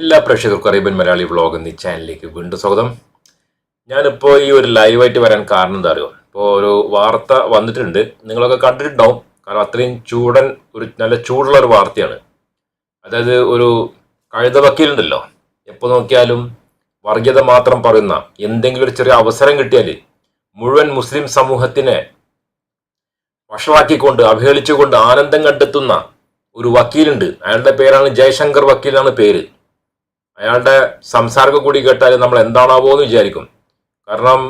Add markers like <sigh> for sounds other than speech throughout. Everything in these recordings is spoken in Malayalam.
എല്ലാ പ്രേക്ഷകർക്കും അറേബ്യൻ മലയാളി വ്ളോഗ് എന്നീ ചാനലിലേക്ക് വീണ്ടും സ്വാഗതം. ഞാനിപ്പോൾ ഈ ഒരു ലൈവായിട്ട് വരാൻ കാരണം എന്താ അറിയുമോ ഇപ്പോൾ ഒരു വാർത്ത വന്നിട്ടുണ്ട്. നിങ്ങളൊക്കെ കണ്ടിട്ടുണ്ടാവും. കാരണം അത്രയും ചൂടൻ ഒരു നല്ല ചൂടുള്ള ഒരു വാർത്തയാണ്. അതായത് ഒരു കഴുത വക്കീലുണ്ടല്ലോ എപ്പോൾ നോക്കിയാലും വർഗീയത മാത്രം പറയുന്ന എന്തെങ്കിലും ഒരു ചെറിയ അവസരം കിട്ടിയാൽ മുഴുവൻ മുസ്ലിം സമൂഹത്തിനെ വഷളാക്കിക്കൊണ്ട് അവഹേളിച്ചുകൊണ്ട് ആനന്ദം കണ്ടെത്തുന്ന ഒരു വക്കീലുണ്ട്. അയാളുടെ പേരാണ് ജയശങ്കർ വക്കീലാണ് പേര്. അയാളുടെ സംസാരമൊക്കെ കൂടി കേട്ടാൽ നമ്മൾ എന്താണാവോ എന്ന് വിചാരിക്കും. കാരണം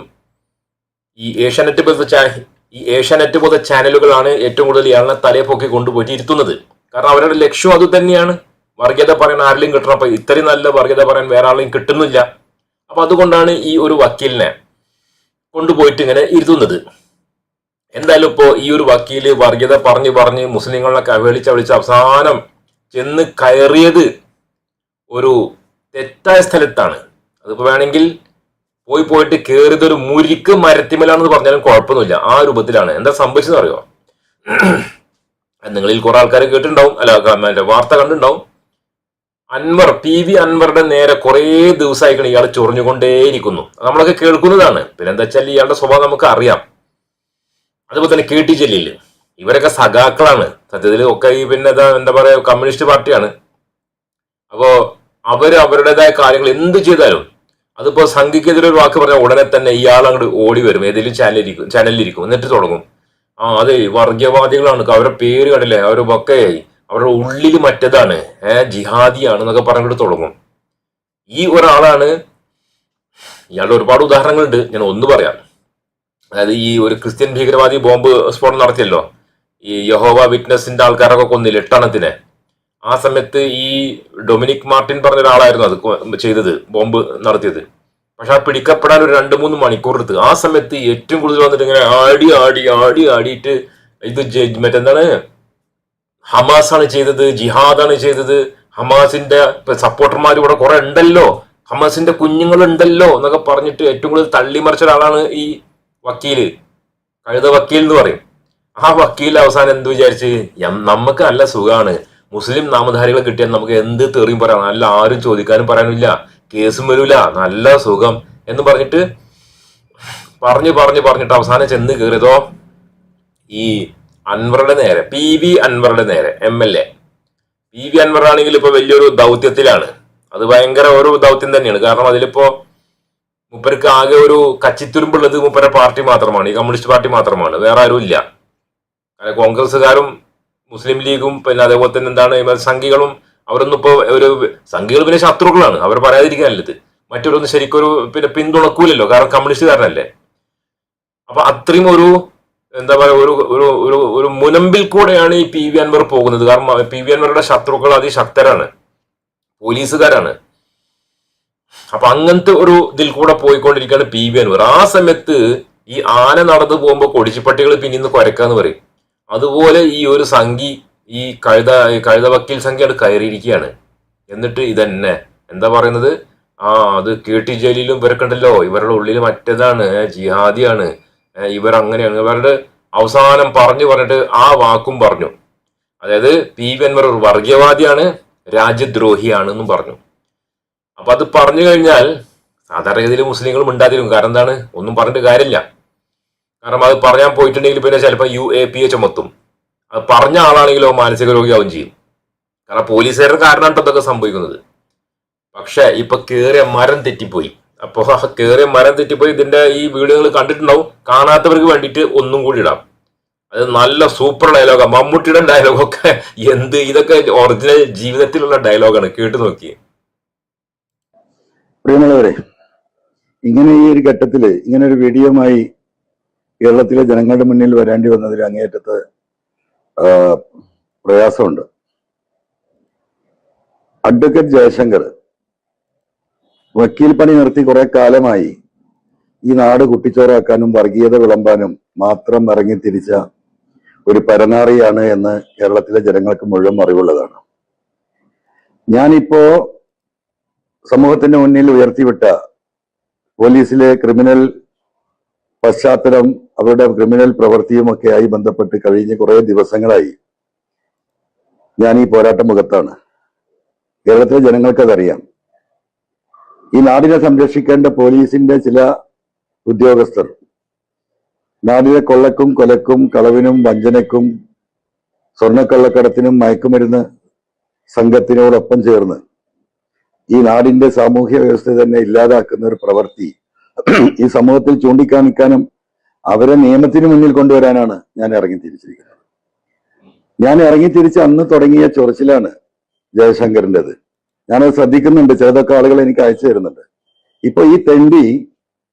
ഈ ഏഷ്യാനെറ്റ് പോലത്തെ ചാ ഈ ഏഷ്യാനെറ്റ് പോലത്തെ ചാനലുകളാണ് ഏറ്റവും കൂടുതൽ ഇയാളിനെ തലയെ പൊക്കി കൊണ്ടുപോയിട്ട് ഇരുത്തുന്നത്. കാരണം അവരുടെ ലക്ഷ്യം അത് തന്നെയാണ്. വർഗീയത പറയാൻ ആരെങ്കിലും കിട്ടണം. അപ്പം ഇത്രയും നല്ല വർഗീയത പറയാൻ വേറെ ആളെയും കിട്ടുന്നില്ല. അപ്പം അതുകൊണ്ടാണ് ഈ ഒരു വക്കീലിനെ കൊണ്ടുപോയിട്ട് ഇങ്ങനെ ഇരുത്തുന്നത്. എന്തായാലും ഇപ്പോൾ ഈ ഒരു വക്കീൽ വർഗീയത പറഞ്ഞ് പറഞ്ഞ് മുസ്ലിങ്ങളൊക്കെ അവഹേളിച്ച് അവളിച്ച് അവസാനം ചെന്ന് കയറിയത് ഒരു തെറ്റായ സ്ഥലത്താണ്. അതിപ്പോ വേണമെങ്കിൽ പോയി പോയിട്ട് കയറിയത് ഒരു മുരിക്ക് മരത്തിമലാണെന്ന് പറഞ്ഞാലും കുഴപ്പമൊന്നുമില്ല. ആ രൂപത്തിലാണ്. എന്താ സംഭവിച്ചതെന്ന് അറിയോ? നിങ്ങളിൽ കുറെ ആൾക്കാർ കേട്ടിട്ടുണ്ടാവും. അല്ല വാർത്ത കണ്ടിട്ടുണ്ടാവും. അൻവർ പി വി അൻവറുടെ നേരെ കുറേ ദിവസമായിക്കണം ഇയാൾ ചൊറിഞ്ഞുകൊണ്ടേയിരിക്കുന്നു. നമ്മളൊക്കെ കേൾക്കുന്നതാണ്. പിന്നെ എന്താ വെച്ചാൽ ഇയാളുടെ സ്വഭാവം നമുക്ക് അറിയാം. അതുപോലെ തന്നെ കെ ടി ജലീൽ ഇവരൊക്കെ സഖാക്കളാണ്. സത്യത്തിൽ ഒക്കെ ഈ പിന്നെ എന്താ എന്താ പറയാ കമ്മ്യൂണിസ്റ്റ് പാർട്ടിയാണ്. അപ്പോ അവർ അവരുടേതായ കാര്യങ്ങൾ എന്ത് ചെയ്താലും അതിപ്പോ സംഘിക്കെതിരെ ഒരു വാക്ക് പറഞ്ഞാൽ ഉടനെ തന്നെ ഇയാൾ അങ്ങോട്ട് ഓടി വരും. ഏതെങ്കിലും ചാനലിരിക്കും ചാനലിലിരിക്കും എന്നിട്ട് തുടങ്ങും. ആ അതെ വർഗീയവാദികളാണ് അവരുടെ പേര് കണ്ടില്ലേ? വക്കയായി അവരുടെ ഉള്ളിൽ മറ്റേതാണ്. ഏഹ് ജിഹാദിയാണ് എന്നൊക്കെ പറഞ്ഞിട്ട് തുടങ്ങും. ഈ ഒരാളാണ് ഇയാളുടെ ഒരുപാട് ഉദാഹരണങ്ങളുണ്ട്. ഞാൻ ഒന്ന് പറയാം. അതായത് ഈ ഒരു ക്രിസ്ത്യൻ ഭീകരവാദി ബോംബ് സ്ഫോടനം നടത്തിയല്ലോ. ഈ യഹോവ വിറ്റ്നസിന്റെ ആൾക്കാരൊക്കെ കൊന്നില്ല? എട്ടെണ്ണത്തിനെ ആ സമയത്ത് ഈ ഡൊമിനിക് മാർട്ടിൻ പറഞ്ഞ ഒരാളായിരുന്നു അത് ചെയ്തത് ബോംബ് നടത്തിയത്. പക്ഷെ ആ പിടിക്കപ്പെടാൻ ഒരു രണ്ട് മൂന്ന് മണിക്കൂർ എടുത്ത് ആ സമയത്ത് ഏറ്റവും കൂടുതൽ വന്നിട്ട് ഇങ്ങനെ ആടി ആടി ആടി ആടിയിട്ട് ഇത് മറ്റെന്താണ്? ഹമാസ് ആണ് ചെയ്തത് ജിഹാദാണ് ചെയ്തത്. ഹമാസിന്റെ സപ്പോർട്ടർമാർ ഇവിടെ കുറെ ഉണ്ടല്ലോ. ഹമാസിന്റെ കുഞ്ഞുങ്ങൾ ഉണ്ടല്ലോ എന്നൊക്കെ പറഞ്ഞിട്ട് ഏറ്റവും കൂടുതൽ തള്ളിമറിച്ച ഒരാളാണ് ഈ വക്കീൽ. കഴുത വക്കീൽ എന്ന് പറയും. ആ വക്കീൽ അവസാനം എന്ത് വിചാരിച്ച്? നമുക്ക് നല്ല സുഖമാണ് മുസ്ലിം നാമധാരികളെ കിട്ടിയാൽ നമുക്ക് എന്ത് തെറിയും പറയാം? നല്ല ആരും ചോദിക്കാനും പറയാനില്ല കേസും വരൂല. നല്ല സുഖം എന്ന് പറഞ്ഞിട്ട് പറഞ്ഞു പറഞ്ഞു പറഞ്ഞിട്ട് അവസാനം ചെന്ന് കയറിയതോ ഈ അൻവറുടെ നേരെ പി വി അൻവറുടെ നേരെ M L A. P V Anvar ആണെങ്കിൽ ഇപ്പൊ വലിയൊരു ദൗത്യത്തിലാണ്. അത് ഭയങ്കര ഒരു ദൗത്യം തന്നെയാണ്. കാരണം അതിലിപ്പോ മുപ്പർക്ക് ആകെ ഒരു കച്ചിത്തുരുമ്പുള്ളത് മുപ്പര പാർട്ടി മാത്രമാണ്. ഈ കമ്മ്യൂണിസ്റ്റ് പാർട്ടി മാത്രമാണ്. വേറെ ആരും ഇല്ല കോൺഗ്രസ്സുകാരും മുസ്ലിം ലീഗും പിന്നെ അതേപോലെ തന്നെ എന്താണ് സംഘികളും അവരൊന്നും ഇപ്പൊ ഒരു സംഘികൾ പിന്നെ ശത്രുക്കളാണ്. അവർ പറയാതിരിക്കാനല്ലത് മറ്റൊരൊന്നും ശരിക്കൊരു പിന്നെ പിന്തുണക്കൂലല്ലോ. കാരണം കമ്മ്യൂണിസ്റ്റുകാരനല്ലേ. അപ്പൊ അത്രയും ഒരു എന്താ പറയുക ഒരു ഒരു ഒരു ഒരു മുനമ്പിൽ കൂടെയാണ് ഈ പി വി അൻവർ പോകുന്നത്. കാരണം പി വി അൻവറുടെ ശത്രുക്കൾ അതിശക്തരാണ്. പോലീസുകാരാണ്. അപ്പൊ അങ്ങനത്തെ ഒരു ഇതിൽ കൂടെ പോയിക്കൊണ്ടിരിക്കുകയാണ് പി വി അൻവർ. ആ സമയത്ത് ഈ ആന നടന്നു പോകുമ്പോൾ കൊടിച്ചിപ്പട്ടികൾ പിന്നീന്ന് കുരക്കാന്ന് പറയും. അതുപോലെ ഈ ഒരു സംഘി ഈ കഴുത കഴുത വക്കീൽ സംഖ്യയാണ് കയറിയിരിക്കുകയാണ്. എന്നിട്ട് ഇതന്നെ. എന്താ പറയുന്നത്? ആ അത് കെ ടി ജലീലും ഇവരൊക്കെണ്ടല്ലോ ഇവരുടെ ഉള്ളിൽ മറ്റേതാണ് ജിഹാദിയാണ്. ഇവർ അങ്ങനെയാണ് ഇവരുടെ അവസാനം പറഞ്ഞു പറഞ്ഞിട്ട് ആ വാക്കും പറഞ്ഞു. അതായത് പി വി അൻവർ ഒരു വർഗീയവാദിയാണ് രാജ്യദ്രോഹിയാണ് എന്നും പറഞ്ഞു. അപ്പൊ അത് പറഞ്ഞു കഴിഞ്ഞാൽ സാധാരണഗതിയിൽ മുസ്ലിങ്ങളും ഉണ്ടാതിരും കാരണം എന്താണ്? ഒന്നും പറഞ്ഞിട്ട് കാര്യമില്ല. കാരണം അത് പറയാൻ പോയിട്ടുണ്ടെങ്കിൽ പിന്നെ ചിലപ്പോൾ യു എ പി എ ചുമത്തും. അത് പറഞ്ഞ ആളാണെങ്കിലോ മാനസിക രോഗിയാവും ചെയ്യും. കാരണം പോലീസുകാരുടെ കാരണമാണ് ഇതൊക്കെ സംഭവിക്കുന്നത്. പക്ഷേ ഇപ്പൊ കേറിയ മരം തെറ്റിപ്പോയി. അപ്പൊ ആ കേറിയ മരം തെറ്റിപ്പോയി. ഇതിന്റെ ഈ വീഡിയോകൾ കണ്ടിട്ടുണ്ടാവും. കാണാത്തവർക്ക് വേണ്ടിയിട്ട് ഒന്നും കൂടി ഇടാം. അത് നല്ല സൂപ്പർ ഡയലോഗാണ് മമ്മൂട്ടിയുടെ ഡയലോഗൊക്കെ എന്ത്? ഇതൊക്കെ ഒറിജിനൽ ജീവിതത്തിലുള്ള ഡയലോഗാണ്. കേട്ടു നോക്കി പ്രിയമുള്ളവരെ ഇങ്ങനെ ഈ ഒരു ഘട്ടത്തിൽ ഇങ്ങനെ ഒരു വീഡിയോമായി കേരളത്തിലെ ജനങ്ങളുടെ മുന്നിൽ വരേണ്ടി വന്നതിൽ അങ്ങേയറ്റത്ത് ആ, പ്രയാസമുണ്ട്. അഡ്വക്കേറ്റ് ജയശങ്കർ വക്കീൽ പണി നിർത്തി കുറെ കാലമായി ഈ നാട് കുട്ടിച്ചോറാക്കാനും വർഗീയത വിളമ്പാനും മാത്രം ഇറങ്ങി തിരിച്ച ഒരു പരനാറിയാണ് എന്ന് കേരളത്തിലെ ജനങ്ങൾക്ക് മുഴുവൻ അറിവുള്ളതാണ്. ഞാനിപ്പോ സമൂഹത്തിന്റെ മുന്നിൽ ഉയർത്തിവിട്ട പോലീസിലെ ക്രിമിനൽ പശ്ചാത്തലം അവരുടെ ക്രിമിനൽ പ്രവൃത്തിയുമൊക്കെയായി ബന്ധപ്പെട്ട് കഴിഞ്ഞ കുറേ ദിവസങ്ങളായി ഞാൻ ഈ പോരാട്ടം മുഖത്താണ്. കേരളത്തിലെ ജനങ്ങൾക്കതറിയാം. ഈ നാടിനെ സംരക്ഷിക്കേണ്ട പോലീസിന്റെ ചില ഉദ്യോഗസ്ഥർ നാടിനെ കൊള്ളക്കും കൊലക്കും കളവിനും വഞ്ചനക്കും സ്വർണക്കള്ളക്കടത്തിനും മയക്കുമരുന്ന് സംഘത്തിനോടൊപ്പം ചേർന്ന് ഈ നാടിന്റെ സാമൂഹ്യ വ്യവസ്ഥ തന്നെ ഇല്ലാതാക്കുന്ന ഒരു പ്രവൃത്തി ഈ സമൂഹത്തിൽ ചൂണ്ടിക്കാണിക്കാനും അവരെ നിയമത്തിന് മുന്നിൽ കൊണ്ടുവരാനാണ് ഞാൻ ഇറങ്ങി തിരിച്ചിരിക്കുന്നത്. ഞാൻ ഇറങ്ങി തിരിച്ച് അന്ന് തുടങ്ങിയ ചൊറിച്ചിലാണ് ജയശങ്കറിന്റെത്. ഞാനത് ശ്രദ്ധിക്കുന്നുണ്ട് ചിലതൊക്കെ ആളുകൾ എനിക്ക് അയച്ചു തരുന്നുണ്ട്. ഇപ്പൊ ഈ തെണ്ടി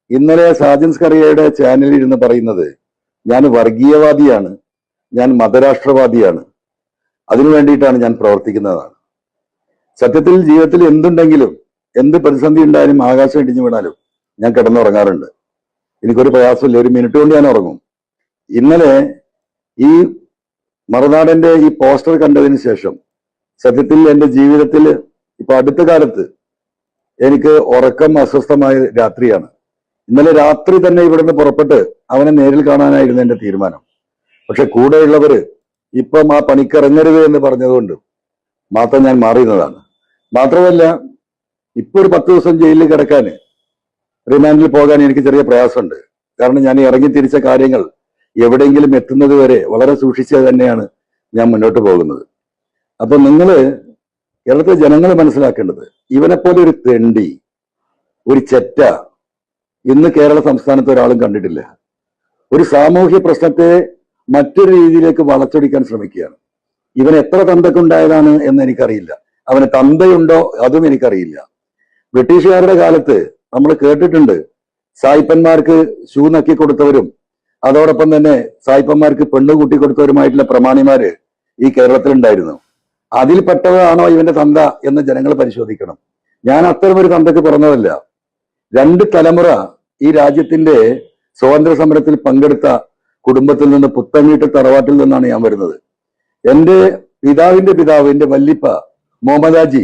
ഇന്നലെ സാജൻസ് കറിയയുടെ ചാനലിൽ ഇരുന്ന് പറയുന്നത് ഞാൻ വർഗീയവാദിയാണ് ഞാൻ മതരാഷ്ട്രവാദിയാണ് അതിനു വേണ്ടിയിട്ടാണ് ഞാൻ പ്രവർത്തിക്കുന്നതാണ്. സത്യത്തിൽ ജീവിതത്തിൽ എന്തുണ്ടെങ്കിലും എന്ത് പ്രതിസന്ധി ഉണ്ടായാലും ആകാശം ഇടിഞ്ഞു വീണാലും ഞാൻ കിടന്നുറങ്ങാറുണ്ട്. എനിക്കൊരു പ്രയാസമില്ല ഒരു മിനിറ്റ് കൊണ്ട് ഞാൻ ഉറങ്ങും. ഇന്നലെ ഈ മറുനാടന്റെ ഈ പോസ്റ്റർ കണ്ടതിന് ശേഷം സത്യത്തിൽ എന്റെ ജീവിതത്തിൽ ഇപ്പൊ അടുത്ത കാലത്ത് എനിക്ക് ഉറക്കം അസ്വസ്ഥമായ രാത്രിയാണ്. ഇന്നലെ രാത്രി തന്നെ ഇവിടുന്ന് പുറപ്പെട്ട് അവനെ നേരിൽ കാണാനായിരുന്നു എന്റെ തീരുമാനം. പക്ഷെ കൂടെയുള്ളവര് ഇപ്പം ആ പണിക്കിറങ്ങരുത് എന്ന് പറഞ്ഞതുകൊണ്ട് മാത്രം ഞാൻ മാറിയുന്നതാണ് മാത്രമല്ല ഇപ്പൊ ഒരു പത്ത് ദിവസം ജയിലിൽ കിടക്കാന് റിമാൻഡിൽ പോകാൻ എനിക്ക് ചെറിയ പ്രയാസമുണ്ട്. കാരണം ഞാൻ ഇറങ്ങി തിരിച്ച കാര്യങ്ങൾ എവിടെയെങ്കിലും എത്തുന്നത് വരെ വളരെ സൂക്ഷിച്ച് തന്നെയാണ് ഞാൻ മുന്നോട്ട് പോകുന്നത്. അപ്പൊ നിങ്ങൾ കേരളത്തിലെ ജനങ്ങൾ മനസ്സിലാക്കേണ്ടത് ഇവനെപ്പോലെ ഒരു തെണ്ടി ഒരു ചെറ്റ ഇന്ന് കേരള സംസ്ഥാനത്ത് ഒരാളും കണ്ടിട്ടില്ല. ഒരു സാമൂഹ്യ പ്രശ്നത്തെ മറ്റൊരു രീതിയിലേക്ക് വളച്ചൊടിക്കാൻ ശ്രമിക്കുകയാണ്. ഇവൻ എത്ര തന്തക്കുണ്ടായതാണ് എന്ന് എനിക്കറിയില്ല. അവന് തന്തയുണ്ടോ അതും എനിക്കറിയില്ല. ബ്രിട്ടീഷുകാരുടെ കാലത്ത് നമ്മൾ കേട്ടിട്ടുണ്ട്. സായിപ്പന്മാർക്ക് ഷൂ നക്കി കൊടുത്തവരും അതോടൊപ്പം തന്നെ സായിപ്പന്മാർക്ക് പെണ്ണ് കൂട്ടി കൊടുത്തവരുമായിട്ടുള്ള പ്രമാണിമാര് ഈ കേരളത്തിലുണ്ടായിരുന്നു. അതിൽപ്പെട്ടതാണോ ഇവന്റെ തന്ത എന്ന് ജനങ്ങൾ പരിശോധിക്കണം. ഞാൻ അത്തരം ഒരു തന്തക്ക് പിറന്നതല്ല രണ്ട് തലമുറ ഈ രാജ്യത്തിന്റെ സ്വാതന്ത്ര്യ സമരത്തിൽ പങ്കെടുത്ത കുടുംബത്തിൽ നിന്ന് പുത്തങ്ങീട്ട് തറവാട്ടിൽ നിന്നാണ് ഞാൻ വരുന്നത്. എന്റെ പിതാവിന്റെ പിതാവ് എന്റെ വല്ലിപ്പ മുഹമ്മദാജി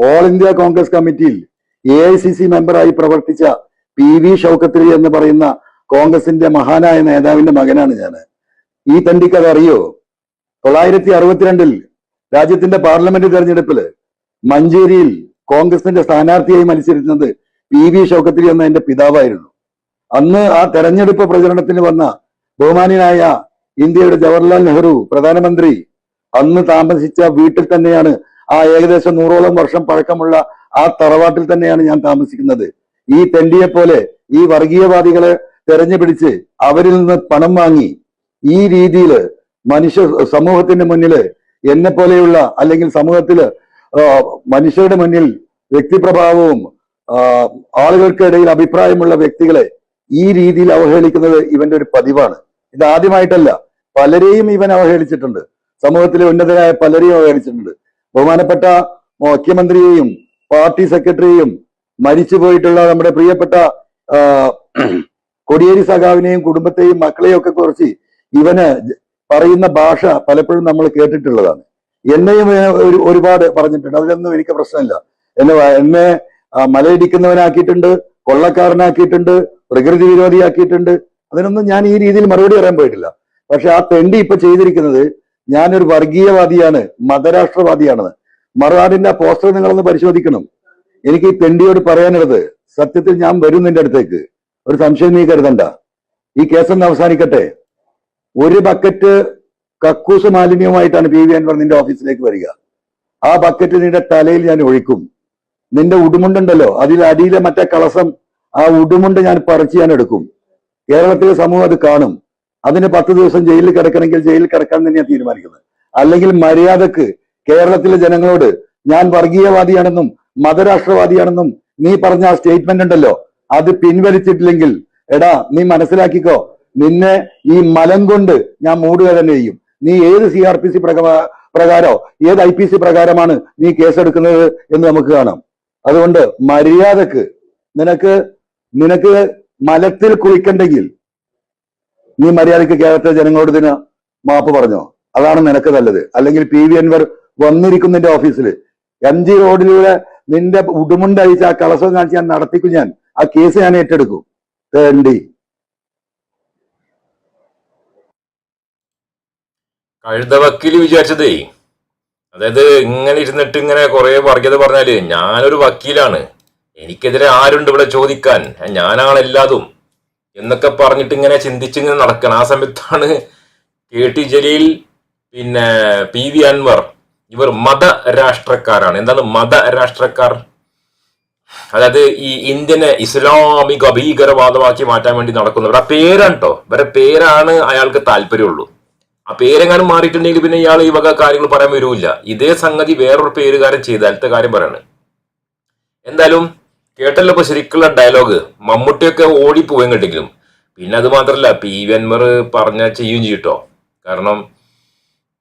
ഓൾ ഇന്ത്യ കോൺഗ്രസ് കമ്മിറ്റിയിൽ എ ഐ സി സി മെമ്പറായി പ്രവർത്തിച്ച പി വി ഷൌക്കത്രി എന്ന് പറയുന്ന കോൺഗ്രസിന്റെ മഹാനായ നേതാവിന്റെ മകനാണ് ഞാൻ. ഈ തണ്ടിക്ക് അത് അറിയോ? തൊള്ളായിരത്തി അറുപത്തിരണ്ടിൽ രാജ്യത്തിന്റെ പാർലമെന്റ് തെരഞ്ഞെടുപ്പിൽ മഞ്ചേരിയിൽ കോൺഗ്രസിന്റെ സ്ഥാനാർത്ഥിയായി മത്സരിക്കുന്നത് പി വി ഷൗക്കത്ത് എന്ന എന്റെ പിതാവായിരുന്നു. അന്ന് ആ തെരഞ്ഞെടുപ്പ് പ്രചരണത്തിന് വന്ന ബഹുമാനിയായ ഇന്ത്യയുടെ ജവഹർലാൽ നെഹ്റു പ്രധാനമന്ത്രി അന്ന് താമസിച്ച വീട്ടിൽ തന്നെയാണ് ആ ഏകദേശം നൂറോളം വർഷം പഴക്കമുള്ള ആ തറവാട്ടിൽ തന്നെയാണ് ഞാൻ താമസിക്കുന്നത്. ഈ തെണ്ടിയെ പോലെ ഈ വർഗീയവാദികളെ തെരഞ്ഞു പിടിച്ച് അവരിൽ നിന്ന് പണം വാങ്ങി ഈ രീതിയിൽ മനുഷ്യ സമൂഹത്തിന്റെ മുന്നിൽ എന്നെ പോലെയുള്ള അല്ലെങ്കിൽ സമൂഹത്തിൽ ആ, മനുഷ്യരുടെ മുന്നിൽ വ്യക്തിപ്രഭാവവും ആളുകൾക്കിടയിൽ അഭിപ്രായമുള്ള വ്യക്തികളെ ഈ രീതിയിൽ അവഹേളിക്കുന്നത് ഇവന്റെ ഒരു പതിവാണ്. ഇത് ആദ്യമായിട്ടല്ല പലരെയും ഇവൻ അവഹേളിച്ചിട്ടുണ്ട്. സമൂഹത്തിലെ ഉന്നതരായ പലരെയും അവഹേളിച്ചിട്ടുണ്ട്. ബഹുമാനപ്പെട്ട മുഖ്യമന്ത്രിയെയും പാർട്ടി സെക്രട്ടറിയെയും മരിച്ചു പോയിട്ടുള്ള നമ്മുടെ പ്രിയപ്പെട്ട കൊടിയേരി സഖാവിനെയും കുടുംബത്തെയും മക്കളെയും കുറിച്ച് ഇവന് പറയുന്ന ഭാഷ പലപ്പോഴും നമ്മൾ കേട്ടിട്ടുള്ളതാണ്. എന്നെയും ഒരു ഒരുപാട് പറഞ്ഞിട്ടുണ്ട്. അതിലൊന്നും എനിക്ക് പ്രശ്നമില്ല. എന്നെ എന്നെ മലയിടിക്കുന്നവനാക്കിയിട്ടുണ്ട് കൊള്ളക്കാരനാക്കിയിട്ടുണ്ട് പ്രകൃതി വിരോധിയാക്കിയിട്ടുണ്ട്. അതിനൊന്നും ഞാൻ ഈ രീതിയിൽ മറുപടി പറയാൻ പോയിട്ടില്ല. പക്ഷെ ആ തെണ്ടി ഇപ്പൊ ചെയ്തിരിക്കുന്നത് ഞാനൊരു വർഗീയവാദിയാണ് മതരാഷ്ട്രവാദിയാണ് മറുനാടിന്റെ പോസ്റ്റർ നിങ്ങളൊന്ന് പരിശോധിക്കണം. എനിക്ക് ഈ പെണ്ടിയോട് പറയാനുള്ളത് സത്യത്തിൽ ഞാൻ വരും നിന്റെ അടുത്തേക്ക്. ഒരു സംശയം നീ കരുതണ്ട. ഈ കേസൊന്ന് അവസാനിക്കട്ടെ. ഒരു ബക്കറ്റ് കക്കൂസ് മാലിന്യവുമായിട്ടാണ് പി വി അൻവർ നിന്റെ ഓഫീസിലേക്ക് വരിക. ആ ബക്കറ്റ് നിന്റെ തലയിൽ ഞാൻ ഒഴിക്കും. നിന്റെ ഉടുമുണ്ടുണ്ടല്ലോ അതിൽ അടിയിലെ മറ്റേ കളസം ആ ഉടുമുണ്ട് ഞാൻ പറിച്ച് ഞാൻ എടുക്കും. കേരളത്തിലെ സമൂഹം അത് കാണും. അതിന് പത്ത് ദിവസം ജയിലിൽ കിടക്കണമെങ്കിൽ ജയിലിൽ കിടക്കാൻ തന്നെയാണ് തീരുമാനിക്കുന്നത്. അല്ലെങ്കിൽ മര്യാദയ്ക്ക് കേരളത്തിലെ ജനങ്ങളോട് ഞാൻ വർഗീയവാദിയാണെന്നും മതരാഷ്ട്രവാദിയാണെന്നും നീ പറഞ്ഞ ആ സ്റ്റേറ്റ്മെന്റ് ഉണ്ടല്ലോ. അത് പിൻവലിച്ചിട്ടില്ലെങ്കിൽ എടാ നീ മനസ്സിലാക്കിക്കോ. നിന്നെ ഈ മലം കൊണ്ട് ഞാൻ മൂടുക തന്നെ ചെയ്യും. നീ ഏത് സി ആർ പി സി പ്രകാരോ ഏത് ഐ പി സി പ്രകാരമാണ് നീ കേസെടുക്കുന്നത് എന്ന് നമുക്ക് കാണാം. അതുകൊണ്ട് മര്യാദയ്ക്ക് നിനക്ക് നിനക്ക് മലത്തിൽ കുളിക്കണ്ടെങ്കിൽ നീ മര്യാദയ്ക്ക് കേരളത്തിലെ ജനങ്ങളോട് ഇതിന് മാപ്പ് പറഞ്ഞോ? അതാണ് നിനക്ക് നല്ലത്. അല്ലെങ്കിൽ പി വി അൻവർ വന്നിരിക്കും നിന്റെ ഓഫീസിൽ എം ജി റോഡിലൂടെ നിന്റെ ഉടുമുണ്ടഴിച്ച് ആ കളസം കാണിച്ച് ഞാൻ നടത്തിക്കും ഞാൻ. ആ കേസ് ഞാൻ ഏറ്റെടുക്കും. തേണ്ടി കഴുത വക്കീൽ വിചാരിച്ചതേ. അതായത് ഇങ്ങനെ ഇരുന്നിട്ട് ഇങ്ങനെ കുറെ വർഗീയത പറഞ്ഞാൽ ഞാനൊരു വക്കീലാണ്. എനിക്കെതിരെ ആരുണ്ട് ഇവിടെ ചോദിക്കാൻ? ഞാനാണ് എല്ലാതും. എന്നൊക്കെ പറഞ്ഞിട്ട് ഇങ്ങനെ ചിന്തിച്ചിങ്ങനെ നടക്കണം. ആ സമയത്താണ് കെ ടി ജലീൽ പിന്നെ പി വി അൻവർ. ഇവർ മത രാഷ്ട്രക്കാരാണ് എന്താണ് മത രാഷ്ട്രക്കാർ അതായത് ഈ ഇന്ത്യനെ ഇസ്ലാമിക ഭീകരവാദമാക്കി മാറ്റാൻ വേണ്ടി നടക്കുന്നവർ. ആ പേരാണ് കേട്ടോ ഇവരുടെ പേരാണ് അയാൾക്ക് താല്പര്യമുള്ളൂ. ആ പേരെങ്ങാനും മാറിയിട്ടുണ്ടെങ്കിൽ പിന്നെ ഇയാൾ ഈ വക കാര്യങ്ങൾ പറയാൻ വരൂല്ല. ഇതേ സംഗതി വേറൊരു പേരുകാരൻ ചെയ്താലത്തെ കാര്യം പറയാണ്. എന്തായാലും കേട്ടല്ലോ ഇപ്പൊ ശരിക്കുള്ള ഡയലോഗ് മമ്മൂട്ടിയൊക്കെ ഓടിപ്പോയും കേട്ടെങ്കിലും പിന്നെ അത് മാത്രല്ല പി വി അൻവർ പറഞ്ഞ ചെയ്യും ചെയ്യട്ടോ. കാരണം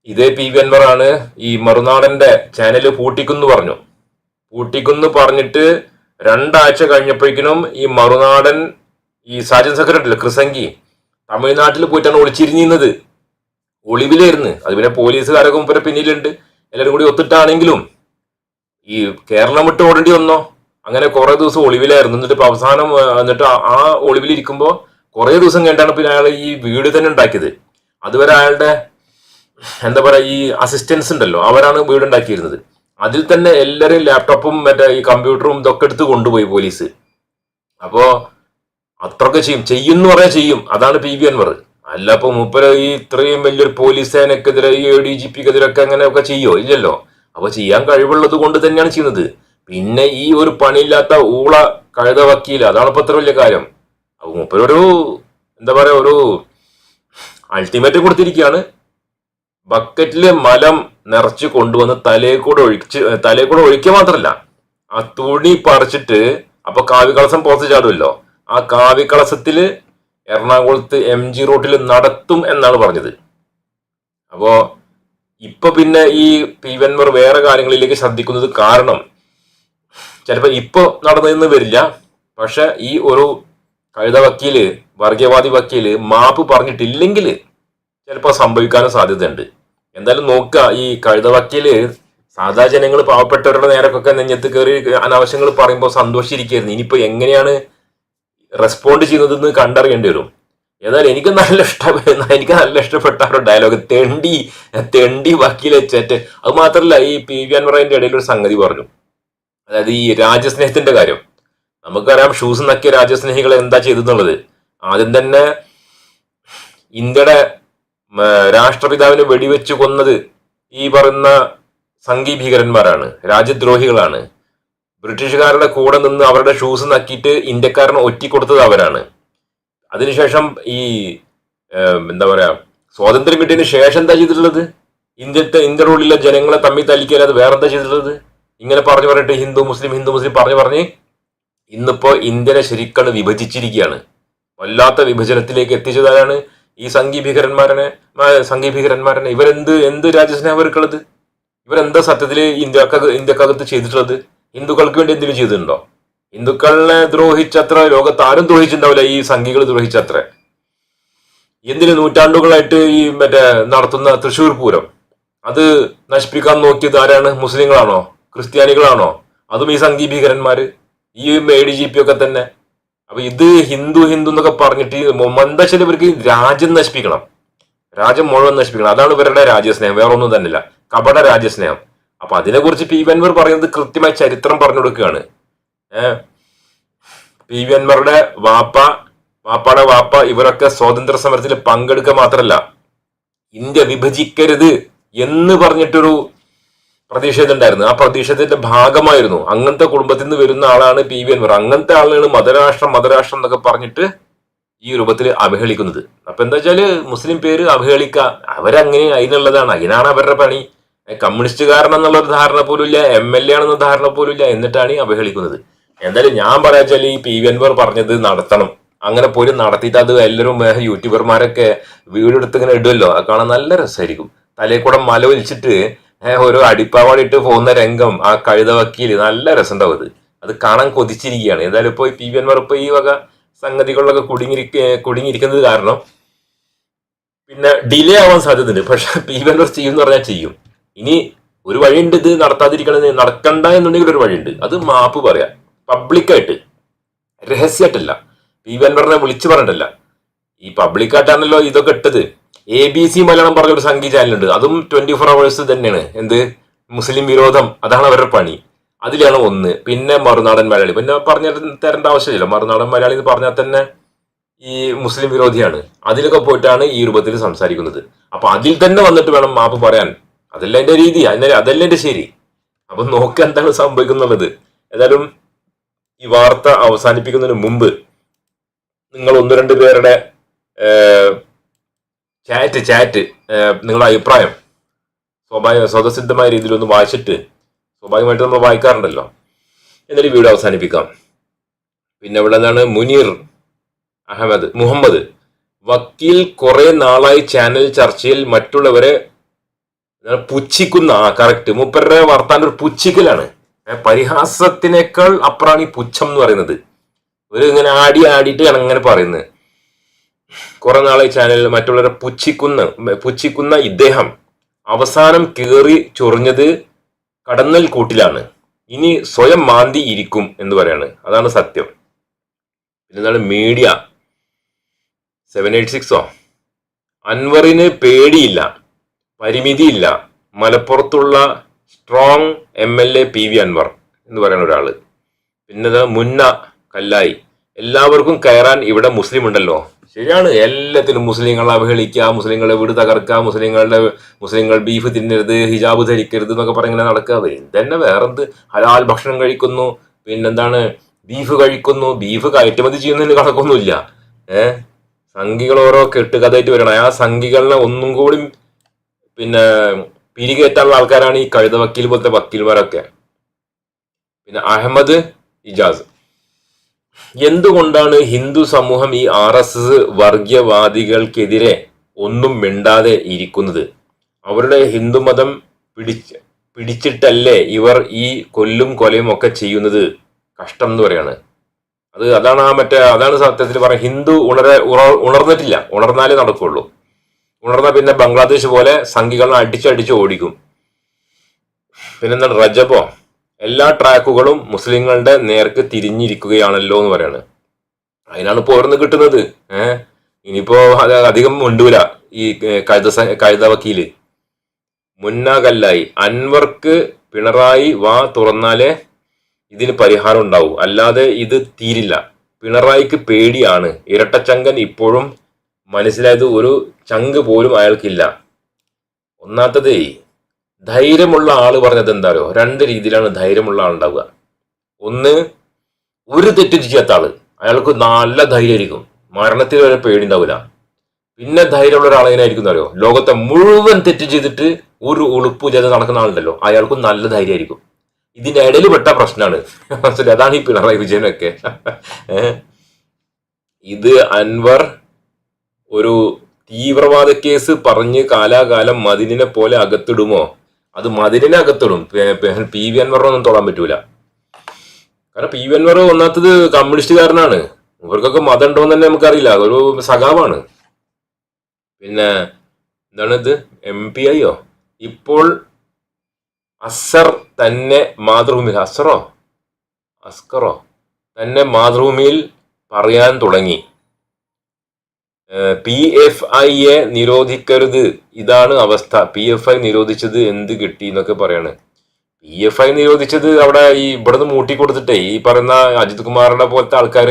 ഇതേ പി വി അൻവർ ആണ് ഈ മറുനാടന്റെ ചാനൽ പൂട്ടിക്കുന്നു പറഞ്ഞു. പൂട്ടിക്കുന്നു പറഞ്ഞിട്ട് രണ്ടാഴ്ച കഴിഞ്ഞപ്പോഴേക്കിനും ഈ മറുനാടൻ ഈ സാജൻ സെക്രട്ടറി കൃസംഗി തമിഴ്നാട്ടിൽ പോയിട്ടാണ് ഒളിച്ചിരിഞ്ഞിരുന്നത്. ഒളിവിലായിരുന്നു. അത് പിന്നെ പോലീസുകാരൊക്കെ പിന്നിലുണ്ട്. എല്ലാവരും കൂടി ഒത്തിട്ടാണെങ്കിലും ഈ കേരളം വിട്ട് ഓടേണ്ടി വന്നോ? അങ്ങനെ കുറെ ദിവസം ഒളിവിലായിരുന്നു. എന്നിട്ട് ഇപ്പൊ അവസാനം എന്നിട്ട് ആ- ഒളിവിലിരിക്കുമ്പോൾ ഒളിവിലിരിക്കുമ്പോ കുറെ ദിവസം കഴിഞ്ഞിട്ടാണ് പിന്നെ അയാൾ ഈ വീട് തന്നെ ഉണ്ടാക്കിയത്. അതുവരെ അയാളുടെ എന്താ പറയാ ഈ അസിസ്റ്റൻസ് ഉണ്ടല്ലോ അവരാണ് വീട് ഉണ്ടാക്കിയിരുന്നത് അതിൽ തന്നെ എല്ലാവരും ലാപ്ടോപ്പും മറ്റേ ഈ കമ്പ്യൂട്ടറും ഇതൊക്കെ എടുത്ത് കൊണ്ടുപോയി പോലീസ്. അപ്പോ അത്രയൊക്കെ ചെയ്യും. ചെയ്യുന്നു പറയാ ചെയ്യും. അതാണ് പി വി അൻവർ. അല്ല ഇപ്പൊ മൂപ്പര് ഈ ഇത്രയും വലിയൊരു പോലീസ് സേനക്കെതിരെ ഈ എ ഡി ജി പിക്കെതിരെ ഒക്കെ അങ്ങനെയൊക്കെ ചെയ്യോ ഇല്ലല്ലോ. അപ്പൊ ചെയ്യാൻ കഴിവുള്ളത് കൊണ്ട് തന്നെയാണ് ചെയ്യുന്നത്. പിന്നെ ഈ ഒരു പണിയില്ലാത്ത ഊള കഴുത വക്കീൽ അതാണ് ഇപ്പൊ ഇത്ര വലിയ കാര്യം. മൂപ്പരൊരു എന്താ പറയാ ഒരു അൾട്ടിമേറ്റ് കൊടുത്തിരിക്കുകയാണ്. ബക്കറ്റിൽ മലം നിറച്ച് കൊണ്ടുവന്ന് തലയെ കൂടെ ഒഴിച്ച് തലയെ കൂടെ ഒഴിക്കുക മാത്രല്ല ആ തുണി പറിച്ചിട്ട് അപ്പൊ കാവ്യകളസം പുറത്ത് ചാടുമല്ലോ ആ കാവികളസത്തിൽ എറണാകുളത്ത് എം ജി റോട്ടിൽ നടത്തും എന്നാണ് പറഞ്ഞത്. അപ്പോ ഇപ്പൊ പിന്നെ ഈ പി വൻമർ വേറെ കാര്യങ്ങളിലേക്ക് ശ്രദ്ധിക്കുന്നത് കാരണം ചിലപ്പോ ഇപ്പോൾ നടന്നതെന്ന് വരില്ല. പക്ഷെ ഈ ഒരു കഴുത വക്കീൽ വർഗീയവാദി വക്കീൽ മാപ്പ് പറഞ്ഞിട്ടില്ലെങ്കിൽ ചിലപ്പോൾ സംഭവിക്കാനും സാധ്യതയുണ്ട്. എന്തായാലും നോക്കുക ഈ കഴുത വക്കീൽ സാധാ ജനങ്ങൾ പാവപ്പെട്ടവരുടെ നേരക്കൊക്കെ നെഞ്ഞത്ത് കയറി അനാവശ്യങ്ങൾ പറയുമ്പോൾ സന്തോഷിച്ചിരിക്കുകയായിരുന്നു. ഇനിയിപ്പോൾ എങ്ങനെയാണ് റെസ്പോണ്ട് ചെയ്യുന്നതെന്ന് കണ്ടറിയേണ്ടി വരും. ഏതായാലും എനിക്ക് നല്ല ഇഷ്ടം എനിക്ക് നല്ല ഇഷ്ടപ്പെട്ട ഒരു ഡയലോഗ് തെണ്ടി തെണ്ടി വക്കീൽ ചേറ്റ് അത് മാത്രമല്ല ഈ പി വി അൻവറിന്റെ ഇടയിൽ ഒരു സംഗതി പറഞ്ഞു. അതായത് ഈ രാജ്യസ്നേഹത്തിന്റെ കാര്യം. നമുക്കറിയാം ഷൂസ് നക്കിയ രാജ്യസ്നേഹികൾ എന്താ ചെയ്തെന്നുള്ളത്. ആദ്യം തന്നെ ഇന്ത്യയുടെ രാഷ്ട്രപിതാവിനെ വെടിവെച്ചു കൊന്നത് ഈ പറയുന്ന സംഘീ ഭീകരന്മാരാണ്. രാജ്യദ്രോഹികളാണ്. ബ്രിട്ടീഷുകാരുടെ കൂടെ നിന്ന് അവരുടെ ഷൂസ് നക്കിയിട്ട് ഇന്ത്യക്കാരനെ ഒറ്റിക്കൊടുത്തത് അവരാണ്. അതിനുശേഷം ഈ എന്താ പറയാ സ്വാതന്ത്ര്യം കിട്ടിയതിന് ശേഷം എന്താ ചെയ്തിട്ടുള്ളത്? ഇന്ത്യത്തെ ഇന്ത്യയുടെ ഉള്ളിലെ ജനങ്ങളെ തമ്മിൽ തല്ലിക്കല്ലാതെ വേറെന്താ ചെയ്തിട്ടുള്ളത്? ഇങ്ങനെ പറഞ്ഞു പറഞ്ഞിട്ട് ഹിന്ദു മുസ്ലിം ഹിന്ദു മുസ്ലിം പറഞ്ഞു പറഞ്ഞ് ഇന്നിപ്പോ ഇന്ത്യനെ ശരിക്കാണ് വിഭജിച്ചിരിക്കുകയാണ്. വല്ലാത്ത വിഭജനത്തിലേക്ക് എത്തിച്ചതാരാണ് ഈ സംഘി ഭീകരന്മാരനെ ഇവരെന്ത് എന്ത് രാജ്യസ്നേഹം ഇവരെന്താ സത്യത്തിൽ ഇന്ത്യക്ക ഇന്ത്യക്കകത്ത് ചെയ്തിട്ടുള്ളത്? ഹിന്ദുക്കൾക്ക് വേണ്ടി എന്തെങ്കിലും ചെയ്തിട്ടുണ്ടോ? ഹിന്ദുക്കളെ ദ്രോഹിച്ചത്ര ലോകത്ത് ആരും ദ്രോഹിച്ചിട്ടുണ്ടാവില്ല ഈ സംഘികൾ ദ്രോഹിച്ചത്ര. എന്തിന് നൂറ്റാണ്ടുകളായിട്ട് ഈ മറ്റേ നടത്തുന്ന തൃശ്ശൂർ പൂരം? അത് നശിപ്പിക്കാൻ നോക്കിയത് ആരാണ്? മുസ്ലിങ്ങളാണോ? ക്രിസ്ത്യാനികളാണോ? അതും ഈ സംഘി ഈ എ ഡി ജി പി ഒക്കെ തന്നെ. അപ്പൊ ഇത് ഹിന്ദു ഹിന്ദു എന്നൊക്കെ പറഞ്ഞിട്ട് ഈ മൊ- എന്താ വെച്ചാൽ ഇവർക്ക് രാജ്യം നശിപ്പിക്കണം. രാജ്യം മുഴുവൻ നശിപ്പിക്കണം. അതാണ് ഇവരുടെ രാജ്യസ്നേഹം. വേറെ ഒന്നും തന്നെയില്ല. കപട രാജ്യസ്നേഹം. അപ്പൊ അതിനെക്കുറിച്ച് പി വി അൻവർ പറയുന്നത് കൃത്യമായി ചരിത്രം പറഞ്ഞു കൊടുക്കുകയാണ്. പി വി അൻവറുടെ വാപ്പ വാപ്പാടെ വാപ്പ ഇവരൊക്കെ സ്വാതന്ത്ര്യ സമരത്തിൽ പങ്കെടുക്കുക മാത്രമല്ല ഇന്ത്യ വിഭജിക്കരുത് എന്ന് പറഞ്ഞിട്ടൊരു പ്രതിഷേധം ഉണ്ടായിരുന്നു ആ പ്രതിഷേധത്തിന്റെ ഭാഗമായിരുന്നു. അങ്ങനത്തെ കുടുംബത്തിൽ നിന്ന് വരുന്ന ആളാണ് പി വി അൻവർ. അങ്ങനത്തെ ആളുകൾ മതരാഷ്ട്രം മതരാഷ്ട്രം എന്നൊക്കെ പറഞ്ഞിട്ട് ഈ രൂപത്തിൽ അവഹേളിക്കുന്നത്. അപ്പൊ എന്താ വെച്ചാൽ മുസ്ലിം പേര് അവഹേളിക്ക. അവരങ്ങനെ അതിനുള്ളതാണ്. അതിനാണ് അവരുടെ പണി. കമ്മ്യൂണിസ്റ്റ് കമ്മ്യൂണിസ്റ്റുകാരൻ എന്നുള്ള ഒരു ധാരണ പോലും ഇല്ല. എം എൽ എ ആണെന്ന ധാരണ പോലും ഇല്ല. എന്നിട്ടാണ് ഈ അവഹേളിക്കുന്നത്. എന്തായാലും ഞാൻ പറയാ വെച്ചാൽ ഈ പി വി അൻവർ പറഞ്ഞത് നടത്തണം. അങ്ങനെ പോലും നടത്തിയിട്ട് അത് എല്ലാവരും യൂട്യൂബർമാരൊക്കെ വീടെടുത്ത് ഇങ്ങനെ ഇടുമല്ലോ അത് കാണാൻ നല്ല രസമായിരിക്കും തലയിൽ കൂടെ മല ഓരോ അടിപ്പാവാടിയിട്ട് പോകുന്ന രംഗം ആ കഴുത വക്കീൽ നല്ല രസമുണ്ടാവും അത്. അത് കാണാൻ കൊതിച്ചിരിക്കുകയാണ്. ഏതായാലും ഇപ്പോൾ പി വി എൻ വറുപ്പ് ഈ വക സംഗതികളിലൊക്കെ കുടുങ്ങിയിരിക്ക കുടുങ്ങിയിരിക്കുന്നത് കാരണം പിന്നെ ഡിലേ ആവാൻ സാധ്യതയുണ്ട്. പക്ഷെ പി വി അൻവർ ചെയ്യും എന്ന് പറഞ്ഞാൽ ചെയ്യും. ഇനി ഒരു വഴിയുണ്ട് ഇത് നടത്താതിരിക്കണത് നടക്കണ്ട എന്നുണ്ടെങ്കിൽ ഒരു വഴിയുണ്ട്. അത് മാപ്പ് പറയാം. പബ്ലിക്കായിട്ട്. രഹസ്യമായിട്ടല്ല പി വി അൻവറിനെ വിളിച്ചു പറഞ്ഞിട്ടല്ല. ഈ പബ്ലിക്കായിട്ടാണല്ലോ ഇതൊക്കെ ഇട്ടത്. എ ബി സി മലയാളം പറഞ്ഞൊരു സംഗീത ചാനലുണ്ട് അതും ട്വന്റി ഫോർ അവേഴ്സ് തന്നെയാണ്. എന്ത്? മുസ്ലിം വിരോധം. അതാണ് അവരുടെ പണി. അതിലാണ് ഒന്ന്. പിന്നെ മറുനാടൻ മലയാളി. പിന്നെ പറഞ്ഞ തരേണ്ട ആവശ്യമില്ല. മറുനാടൻ മലയാളി എന്ന് പറഞ്ഞാൽ തന്നെ ഈ മുസ്ലിം വിരോധിയാണ്. അതിലൊക്കെ പോയിട്ടാണ് ഈ രൂപത്തിൽ സംസാരിക്കുന്നത്. അപ്പൊ അതിൽ തന്നെ വന്നിട്ട് വേണം മാപ്പ് പറയാൻ. അതല്ല എന്റെ രീതി. അതിനെ അതല്ല എന്റെ ശരി. അപ്പൊ നോക്കുക എന്താണ് സംഭവിക്കുന്നുള്ളത്. ഏതായാലും ഈ വാർത്ത അവസാനിപ്പിക്കുന്നതിന് മുമ്പ് നിങ്ങൾ ഒന്ന് രണ്ട് പേരുടെ ചാറ്റ് ചാറ്റ് നിങ്ങളുടെ അഭിപ്രായം. സ്വാഭാവിക സ്വതസിദ്ധമായ രീതിയിൽ ഒന്ന് വായിച്ചിട്ട് സ്വാഭാവികമായിട്ട് നമ്മൾ വായിക്കാറുണ്ടല്ലോ. എന്നിട്ട് വീഡിയോ അവസാനിപ്പിക്കാം. പിന്നെ ഇവിടെ എന്താണ് മുനീർ അഹമ്മദ് മുഹമ്മദ്. വക്കീൽ കുറെ നാളായി ചാനൽ ചർച്ചയിൽ മറ്റുള്ളവരെ പുച്ഛിക്കുന്ന ആ കറക്റ്റ് മൂപ്പരുടെ വർത്താൻ ഒരു പുച്ഛിക്കലാണ്. പരിഹാസത്തിനേക്കാൾ അപ്പുറമാണ് ഈ പുച്ഛം എന്ന് പറയുന്നത്. ഒരു ഇങ്ങനെ ആടി ആടിയിട്ട് അങ്ങനെ പറയുന്നത്. കുറെ നാളെ ചാനലിൽ മറ്റുള്ളവരെ പുച്ഛിക്കുന്ന പുച്ഛിക്കുന്ന ഇദ്ദേഹം അവസാനം കീറി ചൊറിഞ്ഞത് കടന്നൽ കൂട്ടിലാണ്. ഇനി സ്വയം മാന്തി ഇരിക്കും എന്ന് പറയാണ്. അതാണ് സത്യം. പിന്നെ എന്താണ് മീഡിയ സെവൻ എയ്റ്റ് സിക്സോ അൻവറിന് പേടിയില്ല പരിമിതിയില്ല. മലപ്പുറത്തുള്ള strong M L A P V Anvar എന്ന് പറയുന്ന ഒരാൾ പിന്നെ മുന്ന കല്ലായി. എല്ലാവർക്കും കയറാൻ ഇവിടെ മുസ്ലിം ഉണ്ടല്ലോ. ശരിയാണ്. എല്ലാത്തിലും മുസ്ലിങ്ങളെ അവഹേളിക്കുക മുസ്ലിങ്ങളെ വീട് തകർക്കുക മുസ്ലിങ്ങളുടെ മുസ്ലിങ്ങൾ ബീഫ് തിന്നരുത് ഹിജാബ് ധരിക്കരുത് എന്നൊക്കെ പറഞ്ഞ് ഇങ്ങനെ നടക്കുക തന്നെ വേറെന്ത്? ഹലാൽ ഭക്ഷണം കഴിക്കുന്നു പിന്നെന്താണ്? ബീഫ് കഴിക്കുന്നു. ബീഫ് കയറ്റുമതി ചെയ്യുന്നതിന് കണക്കൊന്നുമില്ല. ഏഹ് സംഘികൾ ഓരോ കെട്ടുകഥയായിട്ട് വരണം. ആ സംഘികളിനെ ഒന്നും കൂടി പിന്നെ പിരികേറ്റാനുള്ള ആൾക്കാരാണ് ഈ കഴുത വക്കീൽ പോലത്തെ വക്കീൽമാരൊക്കെ. പിന്നെ അഹമ്മദ് ഇജാസ്. എന്തുകൊണ്ടാണ് ഹിന്ദു സമൂഹം ഈ ആർ എസ് എസ് വർഗീയവാദികൾക്കെതിരെ ഒന്നും മിണ്ടാതെ ഇരിക്കുന്നത്? അവരുടെ ഹിന്ദുമതം പിടിച്ച് പിടിച്ചിട്ടല്ലേ ഇവർ ഈ കൊല്ലും കൊലയും ഒക്കെ ചെയ്യുന്നത്? കഷ്ടം എന്ന് പറയാണ്. അത് അതാണ് ആ മറ്റേ അതാണ് സത്യത്തിൽ പറയാം ഹിന്ദു ഉണരെ ഉണർന്നിട്ടില്ല. ഉണർന്നാലേ നടക്കുള്ളൂ. ഉണർന്ന പിന്നെ ബംഗ്ലാദേശ് പോലെ സംഘികളെ അടിച്ചടിച്ച് ഓടിക്കും. പിന്നെന്താണ് റജബോ? എല്ലാ ട്രാക്കുകളും മുസ്ലിങ്ങളുടെ നേർക്ക് തിരിഞ്ഞിരിക്കുകയാണല്ലോ എന്ന് പറയാണ്. അതിനാണ് ഇപ്പോൾ ഓർന്ന് കിട്ടുന്നത്. ഏഹ് ഇനിയിപ്പോ അധികം മുണ്ടൂല ഈ കഴുത കഴുത വക്കീൽ. മുന്നാകല്ലായി അൻവർക്ക് പിണറായി വാ തുറന്നാലേ ഇതിന് പരിഹാരം ഉണ്ടാവൂ. അല്ലാതെ ഇത് തീരില്ല. പിണറായിക്ക് പേടിയാണ്. ഇരട്ടച്ചങ്കൻ ഇപ്പോഴും മനസ്സിലായത് ഒരു ചങ്ക് പോലും അയാൾക്കില്ല. ഒന്നാമത്തതേ ധൈര്യമുള്ള ആൾ പറഞ്ഞത് എന്താലോ രണ്ട് രീതിയിലാണ് ധൈര്യമുള്ള ആളുണ്ടാവുക. ഒന്ന് ഒരു തെറ്റും ചെയ്യാത്ത ആൾ. അയാൾക്ക് നല്ല ധൈര്യമായിരിക്കും. മരണത്തിൽ വരെ പേടി ഉണ്ടാവില്ല പിന്നെ ധൈര്യമുള്ള ഒരാൾ എങ്ങനെയായിരിക്കും അറിയോ? ലോകത്തെ മുഴുവൻ തെറ്റ് ചെയ്തിട്ട് ഒരു ഉളുപ്പ് ചെയ്ത് നടക്കുന്ന ആളുണ്ടല്ലോ. അയാൾക്കും നല്ല ധൈര്യമായിരിക്കും. ഇതിന്റെ ഇടയിൽ പെട്ട പ്രശ്നമാണ്. അതാണ് ഈ പിണറായി വിജയനൊക്കെ. ഇത് അൻവർ ഒരു തീവ്രവാദ കേസ് പറഞ്ഞ് കാലാകാലം മതിലിനെ പോലെ അകത്തിടുമോ? അത് മതിലിനെ അകത്തിടും പെ- പെ- പി വി അൻവറിനൊന്നും തൊടാൻ പറ്റൂല. കാരണം പി വി അൻവർ ഒന്നാത്തത് കമ്മ്യൂണിസ്റ്റുകാരനാണ്. ഇവർക്കൊക്കെ മതം ഉണ്ടോന്ന് തന്നെ നമുക്കറിയില്ല. ഒരു സഖാവാണ്. പിന്നെ എന്താണ് ഇത് എം പി ഐയോ? ഇപ്പോൾ അസർ തന്നെ മാതൃഭൂമിയിൽ അസറോ? അസ്കറോ? തന്നെ മാതൃഭൂമിയിൽ പറയാൻ തുടങ്ങി. പി എഫ് ഐയെ നിരോധിക്കരുത്. ഇതാണ് അവസ്ഥ. പി എഫ് ഐ നിരോധിച്ചത് എന്ത് കിട്ടി എന്നൊക്കെ പറയാണ്. പി എഫ് ഐ നിരോധിച്ചത് അവിടെ ഈ ഇവിടുന്ന് മൂട്ടി കൊടുത്തിട്ടേ ഈ പറയുന്ന അജിത് കുമാറിന്റെ പോലത്തെ ആൾക്കാർ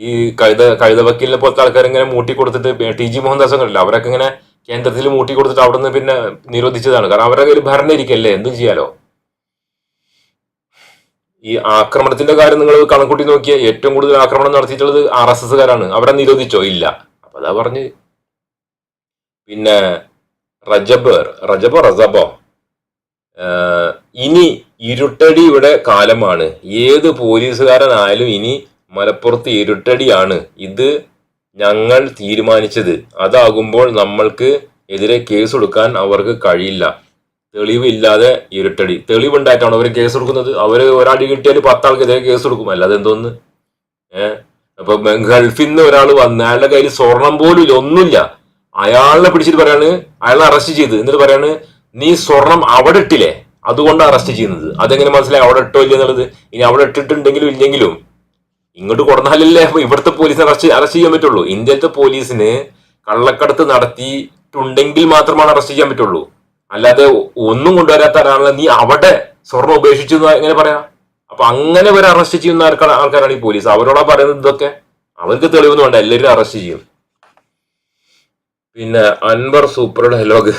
ഈ കഴുത കഴുത വക്കീലിനെ പോലത്തെ ആൾക്കാർ ഇങ്ങനെ മൂട്ടി കൊടുത്തിട്ട് ടി ജി മോഹൻദാസ് ഒക്കെ ഉണ്ടല്ലോ അവരൊക്കെ ഇങ്ങനെ കേന്ദ്രത്തിൽ മൂട്ടി കൊടുത്തിട്ട് നിന്ന് പിന്നെ നിരോധിച്ചതാണ്. കാരണം അവരൊക്കെ ഒരു ഭരണം ഇരിക്കല്ലേ എന്തും ചെയ്യാലോ? ഈ ആക്രമണത്തിന്റെ കാര്യം നിങ്ങൾ കണക്കൂട്ടി നോക്കിയാൽ ഏറ്റവും കൂടുതൽ ആക്രമണം നടത്തിയിട്ടുള്ളത് ആർ എസ് എസ്സുകാരാണ്. അവരെ നിരോധിച്ചോ? ഇല്ല. അതാ പറഞ്ഞ്. പിന്നെ റജബ് റജബ് റസബോ. ഇനി ഇരുട്ടടി ഇവിടെ കാലമാണ്. ഏത് പോലീസുകാരനായാലും ഇനി മലപ്പുറത്ത് ഇരുട്ടടിയാണ്. ഇത് ഞങ്ങൾ തീരുമാനിച്ചത്. അതാകുമ്പോൾ നമ്മൾക്ക് എതിരെ കേസ് കൊടുക്കാൻ അവർക്ക് കഴിയില്ല. തെളിവില്ലാതെ ഇരുട്ടടി. തെളിവുണ്ടായിട്ടാണ് അവർ കേസ് കൊടുക്കുന്നത്? അവർ ഒരാടി കിട്ടിയാൽ പത്താൾക്കെതിരെ കേസ് കൊടുക്കും. അല്ലാതെ എന്തോന്ന്? ഏഹ് അപ്പൊ ഗൾഫിൽ നിന്ന് ഒരാൾ വന്ന് അയാളുടെ കയ്യിൽ സ്വർണം പോലും ഇല്ല ഒന്നുമില്ല. അയാളെ പിടിച്ചിട്ട് പറയാണ് അയാളെ അറസ്റ്റ് ചെയ്ത്. എന്നിട്ട് പറയാണ് നീ സ്വർണം അവിടെ ഇട്ടില്ലേ? അതുകൊണ്ട് അറസ്റ്റ് ചെയ്യുന്നത്. അതെങ്ങനെ മനസ്സിലായി? അവിടെ ഇട്ടോ ഇല്ല എന്നുള്ളത്? ഇനി അവിടെ ഇട്ടിട്ടുണ്ടെങ്കിലും ഇല്ലെങ്കിലും ഇങ്ങോട്ട് കൊടുന്നാലല്ലേ ഇവിടുത്തെ പോലീസിനെ അറസ്റ്റ് അറസ്റ്റ് ചെയ്യാൻ പറ്റുള്ളൂ. ഇന്ത്യത്തെ പോലീസിന് കള്ളക്കടത്ത് നടത്തിയിട്ടുണ്ടെങ്കിൽ മാത്രമാണ് അറസ്റ്റ് ചെയ്യാൻ പറ്റുള്ളൂ. അല്ലാതെ ഒന്നും കൊണ്ടുവരാത്ത ഒരാളെ നീ അവിടെ സ്വർണം ഉപേക്ഷിച്ചു എന്ന് എങ്ങനെ പറയാ? അപ്പൊ അങ്ങനെ ഇവരെ അറസ്റ്റ് ചെയ്യുന്ന ആൾക്കാർ ആൾക്കാരാണ് ഈ പോലീസ് അവരോടാ പറയുന്നത് ഇതൊക്കെ? അവർക്ക് തെളിവൊന്നും വേണ്ട. എല്ലാവരും അറസ്റ്റ് ചെയ്യും. പിന്നെ അൻവർ സൂപ്പർ ഡയലോഗ്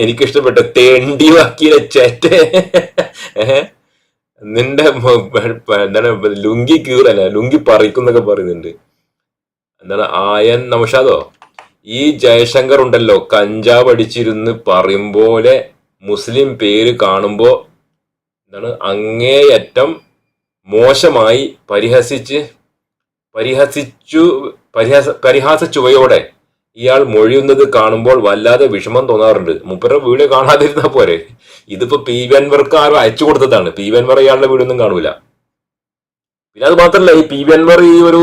എനിക്കിഷ്ടപ്പെട്ട. തേണ്ടി വാക്കി ചേറ്റെ? നിന്റെ എന്താണ്? ലുങ്കി കീറല്ല ലുങ്കി പറിക്കുന്നൊക്കെ പറയുന്നുണ്ട്. എന്താണ്? ആയൻ നമുഷാദോ ഈ ജയശങ്കർ ഉണ്ടല്ലോ. കഞ്ചാവ് അടിച്ചിരുന്ന് പറയും പോലെ മുസ്ലിം പേര് കാണുമ്പോ എന്താണ്? അങ്ങേയറ്റം മോശമായി പരിഹസിച്ച് പരിഹസിച്ചു പരിഹാസ പരിഹാസ ചുവയോടെ ഇയാൾ മൊഴിയുന്നത് കാണുമ്പോൾ വല്ലാതെ വിഷമം തോന്നാറുണ്ട്. മുപ്പര വീഡിയോ കാണാതിരുന്നാ പോരെ. ഇതിപ്പോ പി വി അൻവർക്ക് ആരും അയച്ചു കൊടുത്തതാണ്. പി വി അൻവർ ഇയാളുടെ വീടൊന്നും കാണൂല. പിന്നെ അത് മാത്രല്ല ഈ പി വി അൻവർ ഈ ഒരു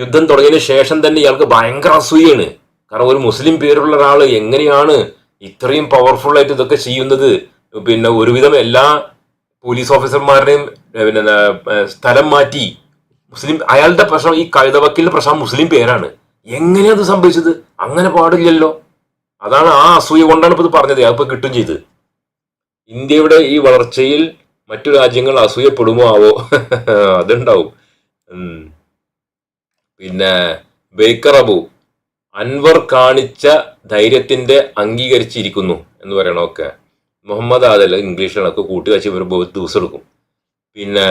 യുദ്ധം തുടങ്ങിയതിന് ശേഷം തന്നെ ഇയാൾക്ക് ഭയങ്കര അസൂയാണ് കാരണം ഒരു മുസ്ലിം പേരുള്ള ഒരാൾ എങ്ങനെയാണ് ഇത്രയും പവർഫുൾ ആയിട്ട് ഇതൊക്കെ ചെയ്യുന്നത്? പിന്നെ ഒരുവിധം എല്ലാ പോലീസ് ഓഫീസർമാരുടെയും പിന്നെ സ്ഥലം മാറ്റി. മുസ്ലിം അയാളുടെ പ്രശ്നം ഈ കഴുതവക്കലിന്റെ പ്രശ്നം മുസ്ലിം പേരാണ്. എങ്ങനെയാ അത് സംഭവിച്ചത്? അങ്ങനെ പാടില്ലല്ലോ. അതാണ് ആ അസൂയ കൊണ്ടാണ് ഇപ്പോൾ ഇത് പറഞ്ഞത്. അതിപ്പോൾ കിട്ടും ചെയ്ത്. ഇന്ത്യയുടെ ഈ വളർച്ചയിൽ മറ്റു രാജ്യങ്ങൾ അസൂയപ്പെടുമോ ആവോ? <laughs> അതുണ്ടാവും. പിന്നെ ബേക്കർ അബു അൻവർ കാണിച്ച ധൈര്യത്തിന്റെ അംഗീകരിച്ചിരിക്കുന്നു എന്ന് പറയണം ഒക്കെ. മുഹമ്മദ് ആദൽ ഇംഗ്ലീഷിലൊക്കെ കൂട്ടി വെച്ച് വരുമ്പോൾ ഒരു ദിവസം എടുക്കും. പിന്നെ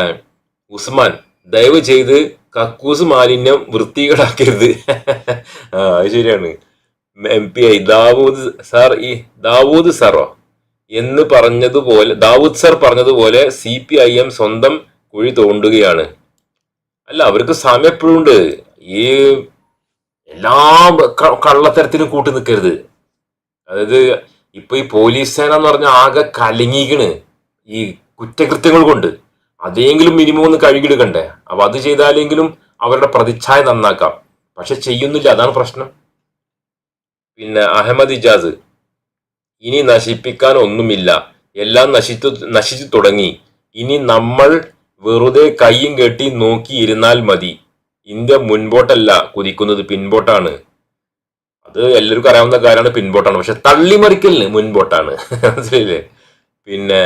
ഉസ്മാൻ ദയവ് ചെയ്ത് കക്കൂസ് മാലിന്യം വൃത്തികേടാക്കരുത്. <laughs> ആ അത് ശരിയാണ്. M P I Dawood sir ഈ ദാവൂദ് സാറോ? എന്ന് പറഞ്ഞതുപോലെ ദാവൂദ് സാർ പറഞ്ഞതുപോലെ സി പി ഐ എം സ്വന്തം കുഴി തോണ്ടുകയാണ്. അല്ല അവർക്ക് സമയം എപ്പോഴും ഉണ്ട് ഈ എല്ലാ കള്ളത്തരത്തിനും കൂട്ടി നിൽക്കരുത് അതായത് ഇപ്പൊ ഈ പോലീസ് സേന എന്ന് പറഞ്ഞാൽ ആകെ കലങ്ങിക്കണ് ഈ കുറ്റകൃത്യങ്ങൾ കൊണ്ട്. അതെങ്കിലും മിനിമം ഒന്ന് കഴുകിയെടുക്കണ്ടേ? അപ്പൊ അത് ചെയ്താലെങ്കിലും അവരുടെ പ്രതിച്ഛായ നന്നാക്കാം. പക്ഷെ ചെയ്യുന്നില്ല. അതാണ് പ്രശ്നം. പിന്നെ അഹമ്മദ് ഇജാസ്. ഇനി നശിപ്പിക്കാൻ ഒന്നുമില്ല. എല്ലാം നശിച്ചു നശിച്ചു തുടങ്ങി. ഇനി നമ്മൾ വെറുതെ കയ്യും കെട്ടി നോക്കിയിരുന്നാൽ മതി. ഇന്ത്യ മുൻപോട്ടല്ല കുതിക്കുന്നത്. പിൻപോട്ടാണ്. അത് എല്ലാവർക്കും അറിയാവുന്ന കാര്യമാണ് പിൻപോട്ടാണ് പക്ഷെ തള്ളിമറിക്കലിന് മുൻപോട്ടാണ് <laughs> മനസ്സിലായില്ലേ? പിന്നെ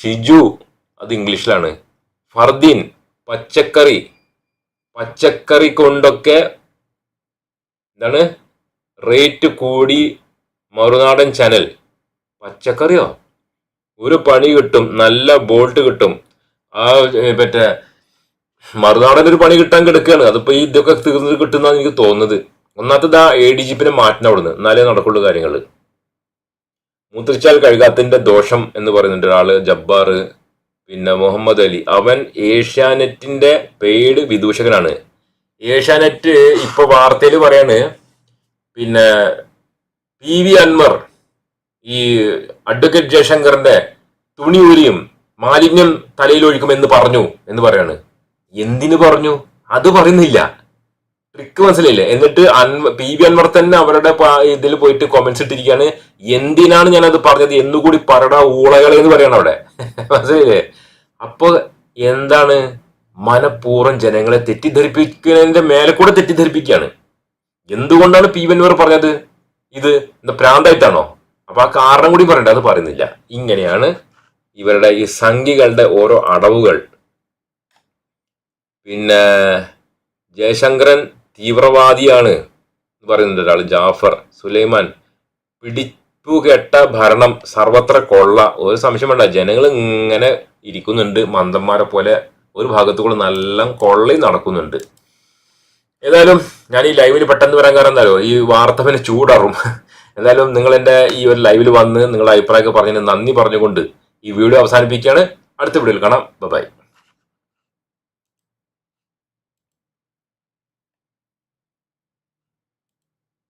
ഷിജു അത് ഇംഗ്ലീഷിലാണ്. ഫർദീൻ പച്ചക്കറി പച്ചക്കറി കൊണ്ടൊക്കെ എന്താണ്? റേറ്റ് കൂടി മറുനാടൻ ചാനൽ. പച്ചക്കറിയോ? ഒരു പണി കിട്ടും നല്ല ബോൾട്ട് കിട്ടും. ആ മറ്റേ മറുനാടൻ ഒരു പണി കിട്ടാൻ കിടക്കുകയാണ്. അതിപ്പോ ഈ ഇതൊക്കെ തീർന്നിട്ട് കിട്ടുന്നതാണ് എനിക്ക് തോന്നുന്നത്. ഒന്നാമത്തത് ആ എ ഡി ജി പിന്നെ മാറ്റണം അവിടുന്ന് എന്നാലേ നടക്കുള്ളൂ കാര്യങ്ങൾ മൂത്രിച്ചാൽ കഴുകാത്തിന്റെ ദോഷം എന്ന് പറയുന്നുണ്ട് ഒരാൾ ജബ്ബാർ പിന്നെ മുഹമ്മദ് അലി. അവൻ ഏഷ്യാനെറ്റിന്റെ പെയ്ഡ് വിദൂഷകനാണ്. ഏഷ്യാനെറ്റ് ഇപ്പൊ വാർത്തയിൽ പറയാണ് പിന്നെ പി വി അൻവർ ഈ അഡ്വക്കേറ്റ് ജയശങ്കറിന്റെ തുണി ഊരിയും മാലിന്യം തലയിൽ ഒഴിക്കും എന്ന് പറഞ്ഞു എന്ന് പറയാണ്. എന്തിനു പറഞ്ഞു? അത് പറയുന്നില്ല. ട്രിക്ക് മനസ്സിലായില്ലേ? എന്നിട്ട് അൻവ പി വി അൻവർ തന്നെ അവരുടെ ഇതിൽ പോയിട്ട് കൊമന്റ്സ് ഇട്ടിരിക്കുകയാണ്. എന്തിനാണ് ഞാൻ അത് പറഞ്ഞത്? എന്നുകൂടി പറട ഊളകളെ എന്ന് പറയണം അവിടെ. <laughs> മനസ്സിലായില്ലേ? അപ്പൊ എന്താണ്? മനഃപൂർവം ജനങ്ങളെ തെറ്റിദ്ധരിപ്പിക്കുന്നതിന്റെ മേലെ കൂടെ തെറ്റിദ്ധരിപ്പിക്കുകയാണ്. എന്തുകൊണ്ടാണ് പി വി അൻവർ പറഞ്ഞത്? ഇത് എന്താ പ്രാന്തായിട്ടാണോ? അപ്പൊ ആ കാരണം കൂടി പറയണ്ട അത് പറയുന്നില്ല. ഇങ്ങനെയാണ് ഇവരുടെ ഈ സംഖ്യകളുടെ ഓരോ അടവുകൾ. പിന്നെ ജയശങ്കരൻ തീവ്രവാദിയാണ് എന്ന് പറയുന്നുണ്ട് ഒരാൾ ജാഫർ സുലൈമാൻ. പിടിപ്പുകെട്ട ഭരണം സർവത്ര കൊള്ള. ഒരു സംശയം വേണ്ട ജനങ്ങൾ ഇങ്ങനെ ഇരിക്കുന്നുണ്ട്. മന്ദന്മാരെ പോലെ ഒരു ഭാഗത്തു കൂടെ നല്ല കൊള്ളയും നടക്കുന്നുണ്ട്. ഏതായാലും ഞാൻ ഈ ലൈവിൽ പെട്ടെന്ന് വരാൻ കാരണം എന്തായാലും ഈ വാർത്ത പിന്നെ ചൂടാറും. <laughs> എന്തായാലും നിങ്ങൾ എന്റെ ഈ ഒരു ലൈവിൽ വന്ന് നിങ്ങളുടെ അഭിപ്രായമൊക്കെ പറഞ്ഞതിന് നന്ദി പറഞ്ഞുകൊണ്ട് ഈ വീഡിയോ അവസാനിപ്പിക്കുകയാണ്. അടുത്ത വീഡിയോയിൽ കാണാം. ബൈ.